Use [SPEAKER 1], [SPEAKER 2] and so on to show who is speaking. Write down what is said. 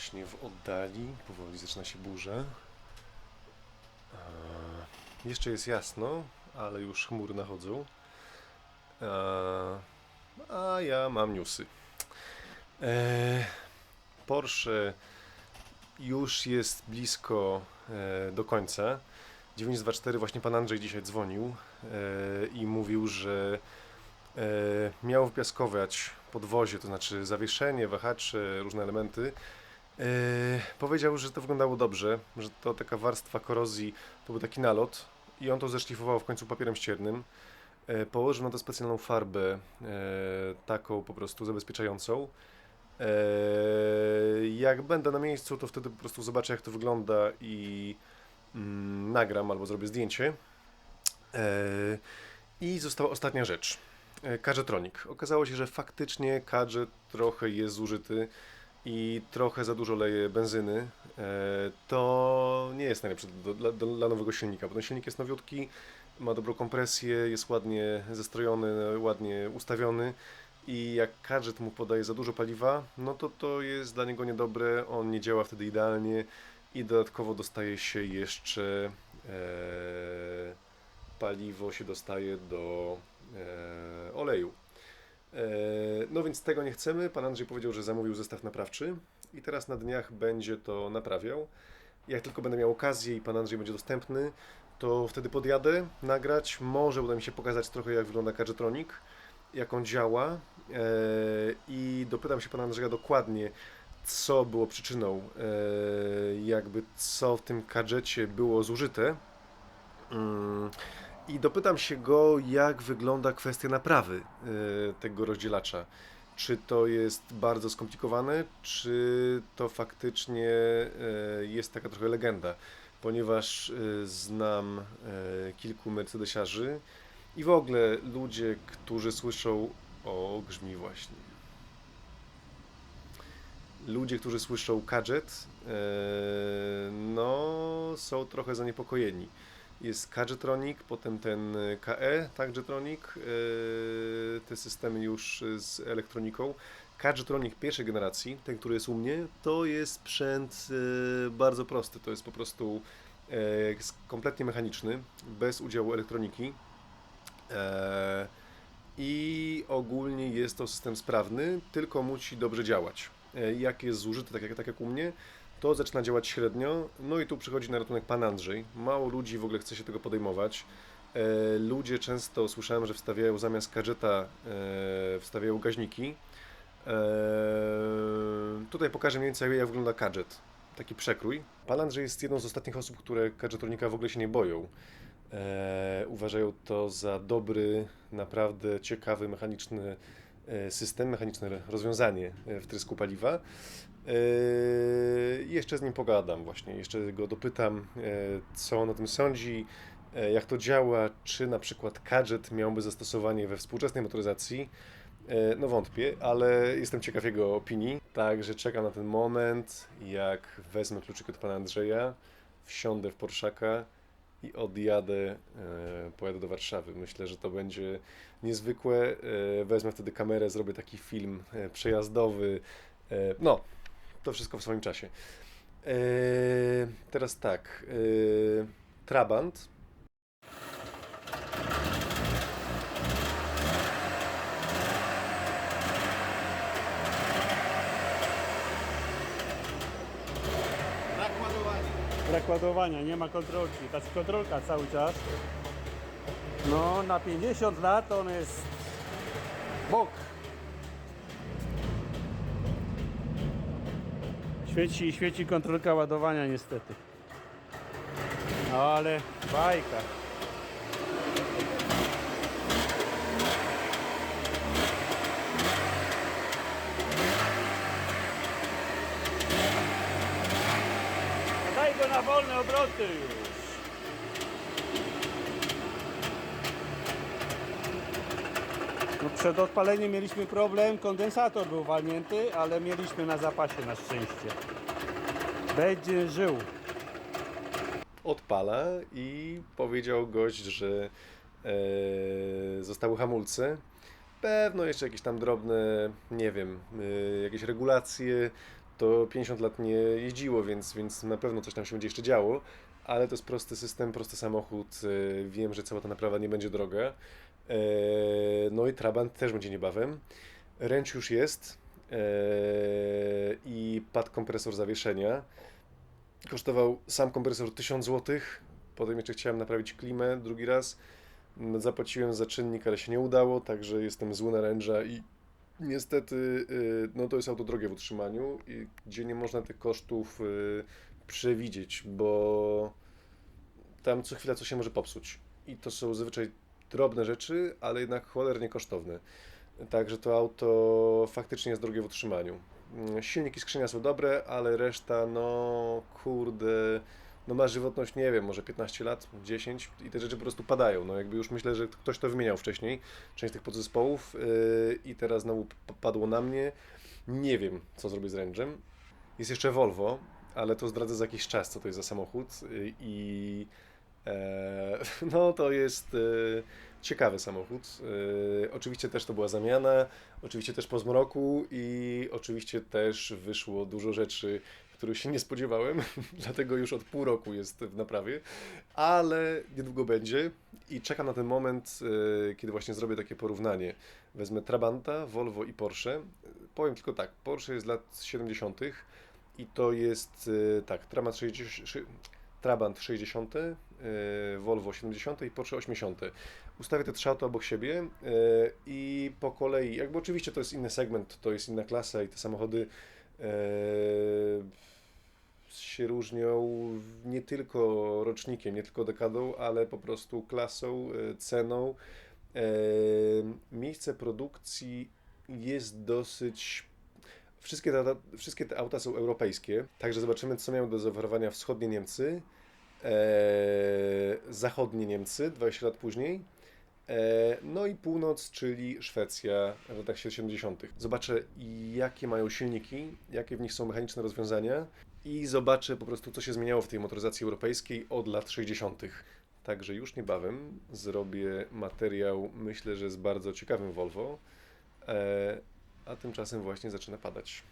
[SPEAKER 1] właśnie w oddali. Powoli zaczyna się burza. Eee, Jeszcze jest jasno, ale już chmury nachodzą. Eee, A ja mam newsy. Eee, Porsche już jest blisko e, do końca. 924 właśnie pan Andrzej dzisiaj dzwonił e, i mówił, że e, miał wypiaskować podwozie, to znaczy zawieszenie, wahacze, różne elementy. E, powiedział, że to wyglądało dobrze, że to taka warstwa korozji, to był taki nalot i on to zeszlifował w końcu papierem ściernym. E, położył na to specjalną farbę, e, taką po prostu zabezpieczającą. Jak będę na miejscu, to wtedy po prostu zobaczę, jak to wygląda i mm, nagram albo zrobię zdjęcie. I została ostatnia rzecz. Kadżetronik. Okazało się, że faktycznie kadżet trochę jest zużyty i trochę za dużo leje benzyny. Eee, To nie jest najlepsze dla, nowego silnika, bo ten silnik jest nowiutki, ma dobrą kompresję, jest ładnie zestrojony, ładnie ustawiony i jak kadżet mu podaje za dużo paliwa, no to to jest dla niego niedobre, on nie działa wtedy idealnie i dodatkowo dostaje się jeszcze e, paliwo się dostaje do e, oleju. E, no więc tego nie chcemy. Pan Andrzej powiedział, że zamówił zestaw naprawczy i teraz na dniach będzie to naprawiał. Jak tylko będę miał okazję i pan Andrzej będzie dostępny, to wtedy podjadę, nagrać. Może uda mi się pokazać trochę, jak wygląda Kadżetronik jak on działa e, i dopytam się pana Andrzeja dokładnie, co było przyczyną, e, jakby co w tym kadżecie było zużyte. I dopytam się go, jak wygląda kwestia naprawy e, tego rozdzielacza. Czy to jest bardzo skomplikowane, czy to faktycznie e, jest taka trochę legenda, ponieważ e, znam kilku Mercedesiarzy, i w ogóle ludzie, którzy słyszą o grzmi właśnie. Ludzie, którzy słyszą gadżet, no są trochę zaniepokojeni. Jest Kadgetronic, potem ten KE, Kadgetronic, e, te systemy już z elektroniką. Kadgetronic pierwszej generacji, ten, który jest u mnie, to jest sprzęt bardzo prosty. To jest po prostu kompletnie mechaniczny, bez udziału elektroniki. E, I ogólnie jest to system sprawny, tylko musi dobrze działać. E, Jak jest zużyty, tak jak, tak jak u mnie, to zaczyna działać średnio. No i tu przychodzi na ratunek pan Andrzej. Mało ludzi w ogóle chce się tego podejmować. E, Ludzie często słyszałem, że wstawiają zamiast gadżeta, e, wstawiają gaźniki. E, Tutaj pokażę mniej więcej, jak wygląda gadżet. Taki przekrój. Pan Andrzej jest jedną z ostatnich osób, które gadżetronika w ogóle się nie boją. Uważają to za dobry, naprawdę ciekawy, mechaniczny system, mechaniczne rozwiązanie e, wtrysku paliwa. E, jeszcze z nim pogadam właśnie, jeszcze go dopytam, e, co on o tym sądzi, e, jak to działa, czy na przykład gadżet miałby zastosowanie we współczesnej motoryzacji. E, No wątpię, ale jestem ciekaw jego opinii, także czekam na ten moment, jak wezmę kluczyk od pana Andrzeja, wsiądę w Porszaka i odjadę, e, pojadę do Warszawy. Myślę, że to będzie niezwykłe. E, Wezmę wtedy kamerę, zrobię taki film e, przejazdowy. No, to wszystko w swoim czasie. Teraz tak. Trabant.
[SPEAKER 2] Brak ładowania.
[SPEAKER 3] Brak ładowania, nie ma kontrolki. Ta kontrolka cały czas. No, na 50 lat on jest bok. Świeci, świeci kontrolka ładowania niestety. No ale bajka. Na wolne obroty już. No przed odpaleniem mieliśmy problem, kondensator był walnięty, ale mieliśmy na zapasie na szczęście. Będzie żył.
[SPEAKER 1] odpala i powiedział gość, że e, zostały hamulce. Pewno jeszcze jakieś tam drobne, nie wiem, e, jakieś regulacje. To 50 lat nie jeździło, więc, więc na pewno coś tam się będzie jeszcze działo, ale to jest prosty system, prosty samochód. e, Wiem, że cała ta naprawa nie będzie droga. E, No i Trabant też będzie niebawem. Ręcz już jest e, i padł kompresor zawieszenia. Kosztował sam kompresor 1000 zł. Potem jeszcze chciałem naprawić klimę drugi raz. Zapłaciłem za czynnik, ale się nie udało, także jestem zły na Range'a i niestety y, no to jest auto drogie w utrzymaniu, i gdzie nie można tych kosztów y, przewidzieć, bo tam co chwila coś się może popsuć. I to są zazwyczaj drobne rzeczy, ale jednak cholernie kosztowne. Także to auto faktycznie jest drogie w utrzymaniu. Mm, Silnik i skrzynia są dobre, ale reszta, no kurde, no ma żywotność, nie wiem, może 15 lat, 10 i te rzeczy po prostu padają. No jakby już myślę, że ktoś to wymieniał wcześniej, część tych podzespołów yy, i teraz znowu padło na mnie. Nie wiem, co zrobię z Range'em. Jest jeszcze Volvo, ale to zdradzę za jakiś czas, co to jest za samochód yy, i e, no to jest e, ciekawy samochód. E, oczywiście też to była zamiana, oczywiście też po zmroku i oczywiście też wyszło dużo rzeczy, których się nie spodziewałem, dlatego już od pół roku jest w naprawie, ale niedługo będzie i czekam na ten moment, e, kiedy właśnie zrobię takie porównanie. Wezmę Trabanta, Volvo i Porsche. Powiem tylko tak, Porsche jest z lat 70. i to jest e, tak, Trabant 60, szy- Trabant 60, e, Volvo 70 i Porsche 80. Ustawię te trzy auta obok siebie i po kolei, jakby oczywiście to jest inny segment, to jest inna klasa i te samochody się różnią nie tylko rocznikiem, nie tylko dekadą, ale po prostu klasą, e, ceną. E, Miejsce produkcji jest dosyć. Wszystkie te, wszystkie te auta są europejskie, także zobaczymy, co miały do zaoferowania wschodnie Niemcy, zachodnie Niemcy 20 lat później. E, No i północ, czyli Szwecja w latach 70. Zobaczę, jakie mają silniki, jakie w nich są mechaniczne rozwiązania i zobaczę po prostu, co się zmieniało w tej motoryzacji europejskiej od lat 60. Także już niebawem zrobię materiał, myślę, że z bardzo ciekawym Volvo, e, a tymczasem właśnie zaczyna padać.